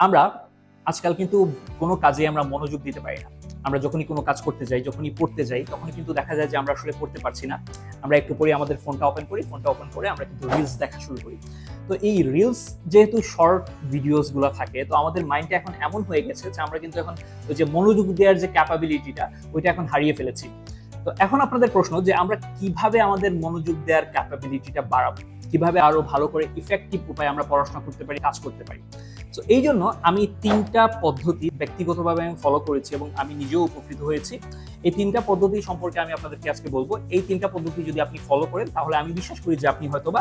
আমরা আজকাল কিন্তু কোনো কাজে আমরা মনোযোগ দিতে পারি না। আমরা যখনই কোনো কাজ করতে যাই, যখনই পড়তে যাই তখন কিন্তু দেখা যায় যে আমরা আসলে পড়তে পারছি না। আমরা একটু পরে আমাদের ফোনটা ওপেন করি, ফোনটা ওপেন করে আমরা কিন্তু রিলস দেখা শুরু করি। তো এই রিলস যেহেতু শর্ট ভিডিওসগুলো থাকে, তো আমাদের মাইন্ডটা এখন এমন হয়ে গেছে যে আমরা কিন্তু এখন ওই যে মনোযোগ দেওয়ার যে ক্যাপাবিলিটিটা ওইটা এখন হারিয়ে ফেলেছি। তো এখন আপনাদের প্রশ্ন যে আমরা কীভাবে আমাদের মনোযোগ দেওয়ার ক্যাপাবিলিটিটা বাড়াবো? কীভাবে আরও ভালো করে ইফেক্টিভ উপায়ে আমরা পড়াশোনা করতে পারি, কাজ করতে পারি? তো এই জন্য আমি তিনটা পদ্ধতি ব্যক্তিগতভাবে আমি ফলো করেছি এবং আমি নিজেও উপকৃত হয়েছি। এই তিনটা পদ্ধতি সম্পর্কে আমি আপনাদেরকে আজকে বলব। এই তিনটা পদ্ধতি যদি আপনি ফলো করেন, তাহলে আমি বিশ্বাস করি যে আপনি হয়তোবা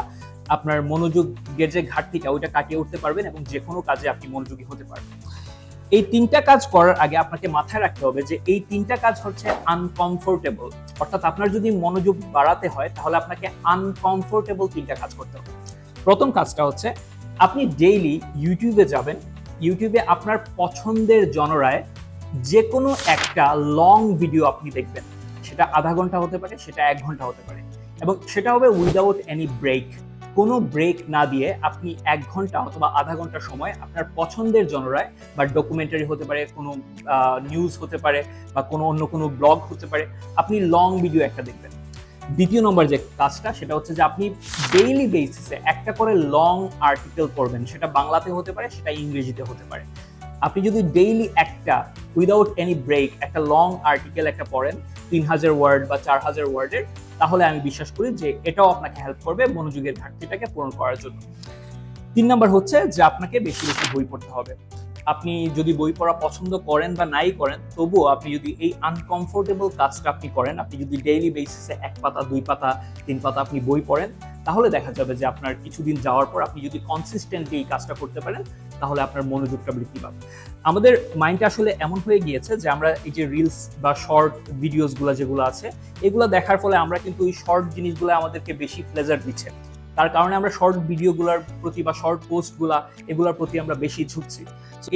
আপনার মনোযোগের যে ঘাটতিটা, ওইটা কাটিয়ে উঠতে পারবেন এবং যে কোনো কাজে আপনি মনোযোগী হতে পারবেন। এই তিনটা কাজ করার আগে আপনাকে মাথায় রাখতে হবে যে এই তিনটা কাজ হচ্ছে আনকমফোর্টেবল অর্থাৎ আপনার যদি মনোযোগ বাড়াতে হয়, তাহলে আপনাকে আনকমফোর্টেবল তিনটা কাজ করতে হবে। প্রথম কাজটা হচ্ছে আপনি ডেইলি ইউটিউবে যাবেন ইউটিউবে আপনার পছন্দের জনরায় যে কোনো একটা লং ভিডিও আপনি দেখবেন। সেটা আধা ঘণ্টা হতে পারে, সেটা এক ঘণ্টা হতে পারে। এবং সেটা হবে উইদাউট এনি ব্রেক কোনো ব্রেক না দিয়ে আপনি এক ঘণ্টা অথবা আধা ঘণ্টা সময় আপনার পছন্দের জনরায় বা ডকুমেন্টারি হতে পারে, কোনো নিউজ হতে পারে বা কোনো অন্য কোনো ব্লগ হতে পারে, আপনি লং ভিডিও একটা দেখবেন। দ্বিতীয় নম্বর যে কাজটা, সেটা হচ্ছে যে আপনি ডেইলি বেসিসে একটা করে লং আর্টিকেল পড়বেন। সেটা বাংলাতে হতে পারে, সেটা ইংরেজিতে হতে পারে। আপনি যদি ডেইলি একটা উইদাউট এনি ব্রেক একটা লং আর্টিকেল একটা পড়েন, তিন হাজার ওয়ার্ড বা চার হাজার ওয়ার্ডের তাহলে আমি বিশ্বাস করি যে এটাও আপনাকে হেল্প করবে মনোযোগের ঘাটতিটাকে পূরণ করার জন্য। তিন নম্বর হচ্ছে যে আপনাকে বেশি বেশি বই পড়তে হবে। আপনি যদি বই পড়া পছন্দ করেন বা নাই করেন, তবুও আপনি যদি এই আনকমফোর্টেবল কাজটা আপনি করেন, আপনি যদি ডেইলি বেসিসে এক পাতা, দুই পাতা, তিন পাতা আপনি বই পড়েন, তাহলে দেখা যাবে যে আপনার কিছুদিন যাওয়ার পর আপনি যদি কনসিস্টেন্টলি এই কাজটা করতে পারেন, তাহলে আপনার মনোযোগটা বৃদ্ধি পাবে। আমাদের মাইন্ডটা আসলে এমন হয়ে গিয়েছে যে আমরা এই যে রিলস বা শর্ট ভিডিওসগুলো যেগুলো আছে, এগুলো দেখার ফলে আমরা কিন্তু এই শর্ট জিনিসগুলো আমাদেরকে বেশি প্লেজার দিচ্ছে। তার কারণে আমরা শর্ট ভিডিওগুলোর প্রতি বা শর্ট পোস্টগুলা এগুলোর প্রতি আমরা বেশি ঝুঁকছি।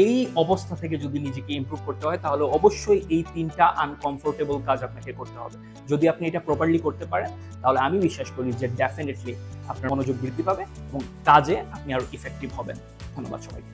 এই অবস্থা থেকে যদি নিজেকে ইম্প্রুভ করতে হয়, তাহলে অবশ্যই এই তিনটা আনকমফোর্টেবল কাজ আপনাকে করতে হবে। যদি আপনি এটা প্রপারলি করতে পারেন, তাহলে আমি বিশ্বাস করি যে ডেফিনেটলি আপনার মনোযোগ বৃদ্ধি পাবে এবং কাজে আপনি আরও ইফেক্টিভ হবেন। ধন্যবাদ সবাইকে।